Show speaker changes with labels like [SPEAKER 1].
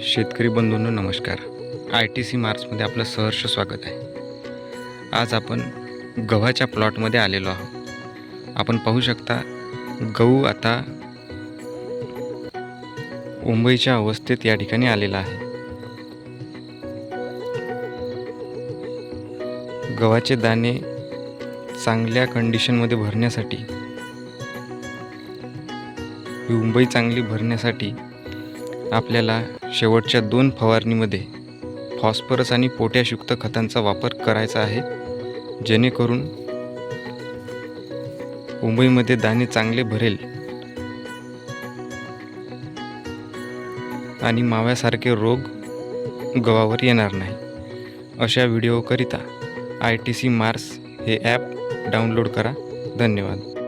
[SPEAKER 1] शेतकरी बंधूंनो नमस्कार. I T C मार्चमध्ये आपलं सहर्ष स्वागत आहे. आज आपण गव्हाच्या प्लॉटमध्ये आलेलो आहोत. आपण पाहू शकता गहू आता मुंबईच्या अवस्थेत या ठिकाणी आलेला आहे. गव्हाचे दाणे चांगल्या कंडिशनमध्ये भरण्यासाठी मुंबई चांगली भरण्यासाठी आपल्याला शेवटच्या दोन फवारणीमध्ये फॉस्फरस आणि पोटॅशयुक्त खतांचा वापर करायचा आहे जेणेकरून मुंबईमध्ये दाणे चांगले भरेल आणि माव्यासारखे रोग गव्हावर येणार नाही. अशा व्हिडिओकरिता आय टी सी मार्स हे ॲप डाउनलोड करा. धन्यवाद.